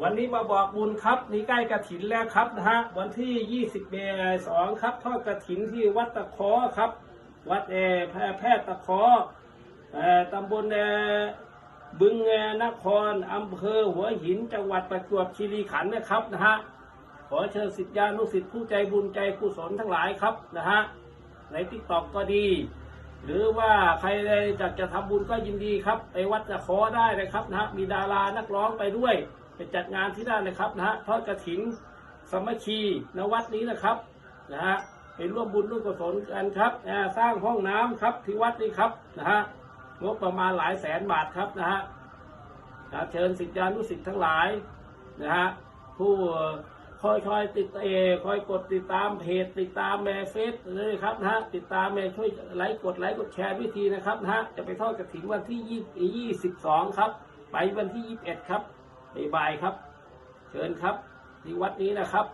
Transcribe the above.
วันนี้มาบอกบุญครับนี่ใกล้กระถินแล้วครับนะฮะวันที่ 20เมษายนครับทอดกระถินที่วัดตะคอครับ วัดเอแพร่แพทย์ตะคออตำบลบึงนครอำเภอหัวหินจังหวัดประจวบคีรีขันธ์นะครับนะฮะขอเชิญสิทธิานุสิทธิผู้ใจบุญใจกุศลทั้งหลายครับนะฮะในทิกตอกก็ดี หรือว่าใครอยากจะทำบุญก็ยินดีครับ ไปวัดตะคอได้นะครับนะฮะมีดารานักร้องไปด้วย จัดงานที่นั่นนะครับนะฮะทอดกระถินสามัคคีณวัดนี้นะครับนะฮะไปร่วมบุญร่วมกุศลกันครับสร้างห้องน้ำครับที่วัดนี้ครับนะฮะงบประมาณหลายแสนบาทครับนะฮะเชิญสิทธิานุสิทธิ์ทั้งหลายนะฮะผู้คอยคอยติดเออคอยกดติดตามเพจติดตามแม่เฟซเลยครับนะฮะติดตามแม่ช่วยไลค์กดไลค์กดแชร์วิธีนะครับนะฮะจะไปทอดกระถินวันที่ยี่ยี่สิบสองครับ ไปวันที่ยี่สิบเอ็ดครับ บ่ายครับ เชิญครับที่วัดนี้นะครับ